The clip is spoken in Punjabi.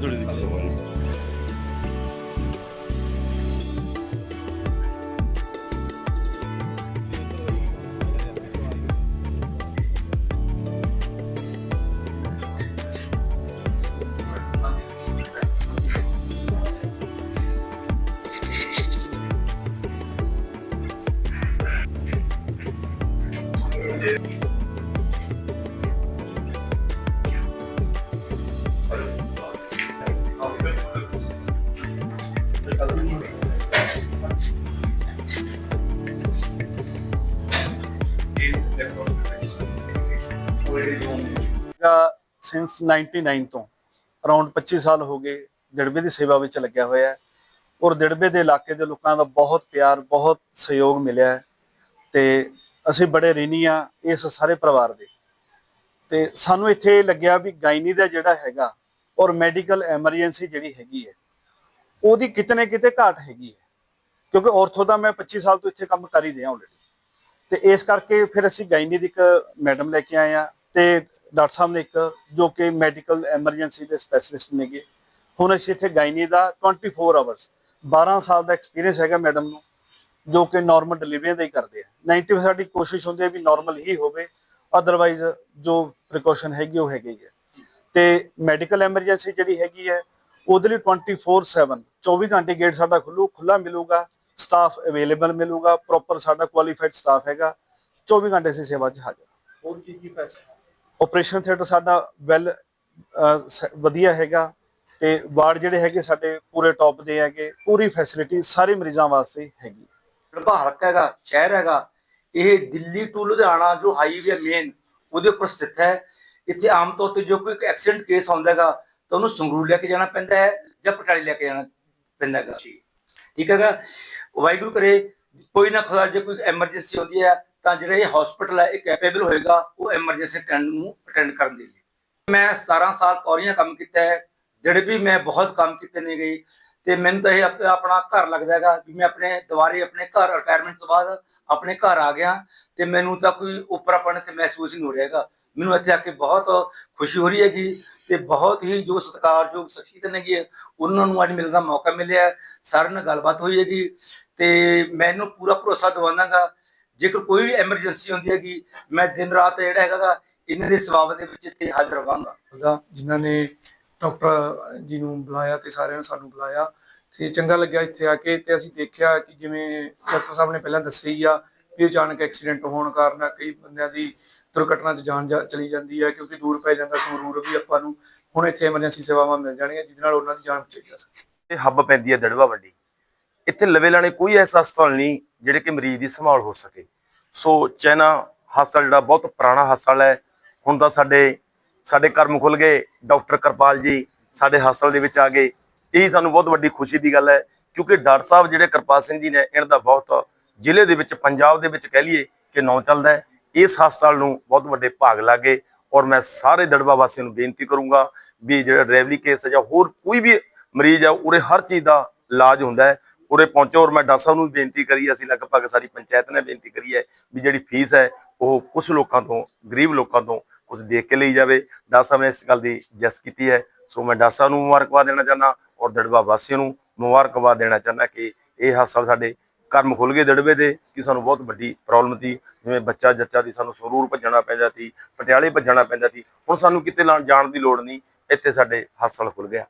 돌리기 Yeah. ਸਿੰਸ 99 ਤੋਂ। ਅਰਾਊਂਡ 25 ਸਾਲ ਹੋ ਗਏ ਦਿੜਬੇ ਦੀ ਸੇਵਾ ਵਿੱਚ ਲੱਗਿਆ ਹੋਇਆ ਹੈ। ਔਰ ਦਿੜਬੇ ਦੇ ਇਲਾਕੇ ਦੇ ਲੋਕਾਂ ਦਾ ਬਹੁਤ ਪਿਆਰ, ਬਹੁਤ ਸਹਿਯੋਗ ਮਿਲਿਆ ਹੈ। ਤੇ ਅਸੀਂ ਬੜੇ ਰਿਣੀ ਆ ਇਸ ਸਾਰੇ ਪਰਿਵਾਰ ਦੇ। ਤੇ ਸਾਨੂੰ ਇੱਥੇ ਲੱਗਿਆ ਵੀ ਗਾਇਨੀ ਦਾ ਜਿਹੜਾ ਹੈਗਾ ਔਰ ਮੈਡੀਕਲ ਐਮਰਜੈਂਸੀ ਜਿਹੜੀ ਹੈਗੀ ਹੈ, ਉਹਦੀ ਕਿਤੇ ਨਾ ਕਿਤੇ ਘਾਟ ਹੈਗੀ ਹੈ। ਕਿਉਂਕਿ ਔਰਥੋ ਦਾ ਮੈਂ 25 ਸਾਲ ਤੋਂ ਇੱਥੇ ਕੰਮ ਕਰ ਹੀ ਰਿਹਾ ਆਲਰੇਡੀ ਤੇ ਇਸ ਕਰਕੇ ਫਿਰ ਅਸੀਂ ਗਾਇਨੀ ਦੀ ਇੱਕ ਮੈਡਮ ਲੈ ਕੇ ਆਏ ਆ ਤੇ ਡਾਕਟਰ ਸਾਹਿਬ ਨੇ ਇੱਕ ਜੋ ਕਿ ਮੈਡੀਕਲ ਐਮਰਜੈਂਸੀ ਦੇ ਸਪੈਸ਼ਲਿਸਟ ਨੇਗੇ ਹੁਣ ਅਸੀਂ ਇੱਥੇ ਗਾਇਨੀ ਦਾ 24 ਆਵਰਸ 12 ਸਾਲ ਦਾ ਐਕਸਪੀਰੀਅੰਸ ਹੈਗਾ ਮੈਡਮ ਨੂੰ, ਜੋ ਕਿ ਨਾਰਮਲ ਡਿਲੀਵਰੀਆਂ ਦਾ ਹੀ ਕਰਦੇ ਆ। 90 ਸਾਡੀ ਕੋਸ਼ਿਸ਼ ਹੁੰਦੀ ਹੈ ਵੀ ਨਾਰਮਲ ਹੀ ਹੋਵੇ ਅਦਰਵਾਈਜ਼ ਜੋ ਪ੍ਰੀਕਾਸ਼ਨ ਹੈਗੀ ਉਹ ਹੈਗੀ ਹੈ। ਤੇ ਮੈਡੀਕਲ ਐਮਰਜੈਂਸੀ ਜਿਹੜੀ ਹੈਗੀ ਹੈ, ਉਹਦੇ ਲਈ 24/7 24 ਘੰਟੇ ਗੇਟ ਸਾਡਾ ਖੁੱਲੂ ਖੁੱਲਾ ਮਿਲੂਗਾ ਸਟਾਫ ਅਵੇਲੇਬਲ ਮਿਲੂਗਾ ਪ੍ਰੋਪਰ ਸਾਡਾ ਕੁਆਲੀਫਾਈਡ ਸਟਾਫ ਹੈਗਾ 24 ਘੰਟੇ ਅਸੀਂ ਸੇਵਾ 'ਚ ਹਾਜ਼ਰ ਹੋਰ ਕੀ ਕੀ ਫੈਸਲਾ ਆਪਰੇਸ਼ਨ ਥੀਏਟਰ ਸਾਡਾ ਵੈਲ ਵਧੀਆ ਹੈਗਾ ਤੇ ਵਾਰਡ ਜਿਹੜੇ ਹੈਗੇ ਸਾਡੇ ਪੂਰੇ ਟੌਪ ਦੇ ਹੈਗੇ ਪੂਰੀ ਫੈਸਿਲਿਟੀ ਸਾਰੇ ਮਰੀਜ਼ਾਂ ਵਾਸਤੇ ਹੈਗੀ। ਜਿਹੜਾ ਹਲਕਾ ਹੈਗਾ ਸ਼ਹਿਰ ਹੈਗਾ ਇਹ ਦਿੱਲੀ ਟੂ ਲੁਧਿਆਣਾ ਜੋ ਹਾਈਵੇ ਮੇਨ ਉਹਦੇ ਉੱਪਰ ਸਥਿਤ ਹੈ। ਇੱਥੇ ਆਮ ਤੌਰ ਤੇ ਜੋ ਕੋਈ ਐਕਸੀਡੈਂਟ ਕੇਸ ਆਉਂਦਾ ਹੈਗਾ ਤਾਂ ਉਹਨੂੰ ਸੰਗਰੂਰ ਲੈ ਕੇ ਜਾਣਾ ਪੈਂਦਾ ਹੈ ਜਾਂ ਪਟਿਆਲੇ ਲੈ ਕੇ ਜਾਣਾ ਪੈਂਦਾ ਹੈਗਾ। ਠੀਕ ਹੈਗਾ ਵਾਹਿਗੁਰੂ ਕਰੇ ਕੋਈ ਨਾ ਖੁਦਾ ਜੇ ਕੋਈ ਐਮਰਜੈਂਸੀ ਹੁੰਦੀ ਹੈ ਤਾਂ ਜਿਹੜੇ ਇਹ ਹਸਪੀਟਲ ਹੈ ਇਹ ਕੈਪੇਬਲ ਹੋਏਗਾ ਉਹ ਐਮਰਜੈਂਸੀ ਅਟੈਂਡ ਨੂੰ ਅਟੈਂਡ ਕਰਨ ਦੇ ਲਈ। ਮੈਂ 17 ਸਾਲ ਕੌਰੀਆਂ ਕੰਮ ਕੀਤਾ ਹੈ ਜਿਹੜੇ ਵੀ ਮੈਂ ਬਹੁਤ ਕੰਮ ਕੀਤੇ ਨੇ ਗਏ ਤੇ ਮੈਨੂੰ ਤਾਂ ਇਹ ਆਪਣਾ ਘਰ ਲੱਗਦਾ ਹੈਗਾ ਵੀ ਮੈਂ ਆਪਣੇ ਦੁਬਾਰੇ ਆਪਣੇ ਘਰ ਰਿਟਾਇਰਮੈਂਟ ਤੋਂ ਬਾਅਦ ਆਪਣੇ ਘਰ ਆ ਗਿਆ ਤੇ ਮੈਨੂੰ ਤਾਂ ਕੋਈ ਉੱਪਰਾਪਣ ਤੇ ਮਹਿਸੂਸ ਨਹੀਂ ਹੋ ਰਿਹਾ ਹੈਗਾ। ਮੈਨੂੰ ਇੱਥੇ ਆ ਕੇ ਬਹੁਤ ਖੁਸ਼ੀ ਹੋ ਰਹੀ ਹੈਗੀ ਤੇ ਬਹੁਤ ਹੀ ਜੋ ਸਤਿਕਾਰਯੋਗ ਸ਼ਖਸੀਅਤ ਨੇਗੀ ਹੈ, ਉਹਨਾਂ ਨੂੰ ਅੱਜ ਮਿਲਣ ਦਾ ਮੌਕਾ ਮਿਲਿਆ ਸਾਰਿਆਂ ਨਾਲ ਗੱਲਬਾਤ ਹੋਈ ਹੈਗੀ ਤੇ ਮੈਨੂੰ ਪੂਰਾ ਭਰੋਸਾ ਦਿਵਾਉਂਦਾਗਾ ਜੇਕਰ ਕੋਈ ਵੀ ਐਮਰਜੈਂਸੀ ਹੁੰਦੀ ਹੈਗੀ ਮੈਂ ਦਿਨ ਰਾਤ ਜਿਹੜਾ ਹੈਗਾ ਇਹਨਾਂ ਦੀ ਸੇਵਾ ਦੇ ਵਿੱਚ ਇੱਥੇ ਹਾਜ਼ਰ ਰਵਾਂਗਾ। ਜਿਨ੍ਹਾਂ ਨੇ ਡਾਕਟਰ ਜੀ ਨੂੰ ਬੁਲਾਇਆ ਤੇ ਸਾਰਿਆਂ ਨੂੰ ਸਾਨੂੰ ਬੁਲਾਇਆ ਤੇ ਚੰਗਾ ਲੱਗਿਆ ਇੱਥੇ ਆ ਕੇ ਤੇ ਅਸੀਂ ਦੇਖਿਆ ਕਿ ਜਿਵੇਂ ਡਾਕਟਰ ਸਾਹਿਬ ਨੇ ਪਹਿਲਾਂ ਦੱਸਿਆ ਹੀ ਆ ਵੀ ਅਚਾਨਕ ਐਕਸੀਡੈਂਟ ਹੋਣ ਕਾਰਨ ਕਈ ਬੰਦਿਆਂ ਦੀ ਦੁਰਘਟਨਾ 'ਚ ਜਾਨ ਚਲੀ ਜਾਂਦੀ ਹੈ ਕਿਉਂਕਿ ਦੂਰ ਪੈ ਜਾਂਦਾ ਸੰਗਰੂਰ ਵੀ ਆਪਾਂ ਨੂੰ ਹੁਣ ਇੱਥੇ ਐਮਰਜੈਂਸੀ ਸੇਵਾਵਾਂ ਮਿਲ ਜਾਣਗੀਆਂ ਜਿਹਦੇ ਨਾਲ ਉਹਨਾਂ ਦੀ ਜਾਨ ਬਚਾਈ ਜਾ ਸਕੇ ਇਹ ਹੱਬ ਪੈਂਦੀ ਹੈ ਦੜਵਾ ਵੱਡੀ। ਇੱਥੇ ਲਵੇ ਲਾਣੇ ਕੋਈ ਐਸਾ ਹਸਪਤਾਲ ਨਹੀਂ ਜਿਹੜੇ ਕਿ ਮਰੀਜ਼ ਦੀ ਸੰਭਾਲ ਹੋ ਸਕੇ। ਸੋ ਚੈਨਾ ਹਸਪਤਾਲ ਜਿਹੜਾ ਬਹੁਤ ਪੁਰਾਣਾ ਹਸਪਤਾਲ ਹੈ। ਹੁਣ ਤਾਂ ਸਾਡੇ ਸਾਡੇ ਕਰਮ ਖੁੱਲ ਗਏ। ਡਾਕਟਰ ਕਿਰਪਾਲ ਜੀ ਸਾਡੇ ਹਸਪਤਾਲ ਦੇ ਵਿੱਚ ਆ ਗਏ। ਇਹ ਸਾਨੂੰ ਬਹੁਤ ਵੱਡੀ ਖੁਸ਼ੀ ਦੀ ਗੱਲ ਹੈ ਕਿਉਂਕਿ ਡਾਕਟਰ ਸਾਹਿਬ ਜਿਹੜੇ ਕਿਰਪਾਲ ਸਿੰਘ ਜੀ ਨੇ ਇਹਨਾਂ ਦਾ ਬਹੁਤ ਜ਼ਿਲ੍ਹੇ ਦੇ ਵਿੱਚ, ਪੰਜਾਬ ਦੇ ਵਿੱਚ ਕਹਿ ਲਈਏ ਕਿ ਨੌ ਚੱਲਦਾ ਹੈ। ਇਸ ਹਸਪਤਾਲ ਨੂੰ ਬਹੁਤ ਵੱਡੇ ਭਾਗ ਲੱਗੇ ਔਰ ਮੈਂ ਸਾਰੇ ਦੜਬਾ ਵਾਸੀਆਂ ਨੂੰ ਬੇਨਤੀ ਕਰੂੰਗਾ ਵੀ ਜਿਹੜਾ ਡਰਾਈਵਰੀ ਕੇਸ ਹੈ ਜਾਂ ਹੋਰ ਕੋਈ ਵੀ ਮਰੀਜ਼ ਆ ਉਰੇ ਹਰ ਚੀਜ਼ ਦਾ ਇਲਾਜ ਹੁੰਦਾ ਹੈ। ਉਰੇ ਪਹੁੰਚੋ ਔਰ ਮੈਂ ਡਾਕਟਰ ਸਾਹਿਬ ਨੂੰ ਵੀ ਬੇਨਤੀ ਕਰੀ, ਅਸੀਂ ਲਗਭਗ ਸਾਰੀ ਪੰਚਾਇਤ ਨੇ ਬੇਨਤੀ ਕਰੀ ਹੈ ਵੀ ਜਿਹੜੀ ਫੀਸ ਹੈ, ਉਹ ਕੁਝ ਲੋਕਾਂ ਤੋਂ, ਗਰੀਬ ਲੋਕਾਂ ਤੋਂ ਕੁਝ ਦੇਖ ਕੇ ਲਈ ਜਾਵੇ। ਡਾਕਟਰ ਸਾਹਿਬ ਨੇ ਇਸ ਗੱਲ ਦੀ ਜਸ ਕੀਤੀ ਹੈ, ਸੋ ਮੈਂ ਡਾਕਟਰ ਸਾਹਿਬ ਨੂੰ ਮੁਬਾਰਕਬਾਦ ਦੇਣਾ ਚਾਹੁੰਦਾ ਔਰ ਦੜਬਾ ਵਾਸੀਆਂ ਨੂੰ ਮੁਬਾਰਕਬਾਦ ਦੇਣਾ ਚਾਹੁੰਦਾ ਕਿ ਇਹ ਹਸਪਤਾਲ ਸਾਡੇ ਕਰਮ ਖੁੱਲ ਗਏ ਦੜਬੇ ਦੇ, ਕਿ ਸਾਨੂੰ ਬਹੁਤ ਵੱਡੀ ਪ੍ਰੋਬਲਮ ਸੀ, ਜਿਵੇਂ ਬੱਚਾ ਜੱਚਾ ਦੀ ਸਾਨੂੰ ਸਰੂਰ ਭੱਜਣਾ ਪੈਂਦਾ ਸੀ, ਪਟਿਆਲੇ ਭੱਜਣਾ ਪੈਂਦਾ ਸੀ, ਹੁਣ ਸਾਨੂੰ ਕਿਤੇ ਲਾ- ਜਾਣ ਦੀ ਲੋੜ ਨਹੀਂ, ਇੱਥੇ ਸਾਡੇ ਹਸਪਤਾਲ ਖੁੱਲ ਗਿਆ।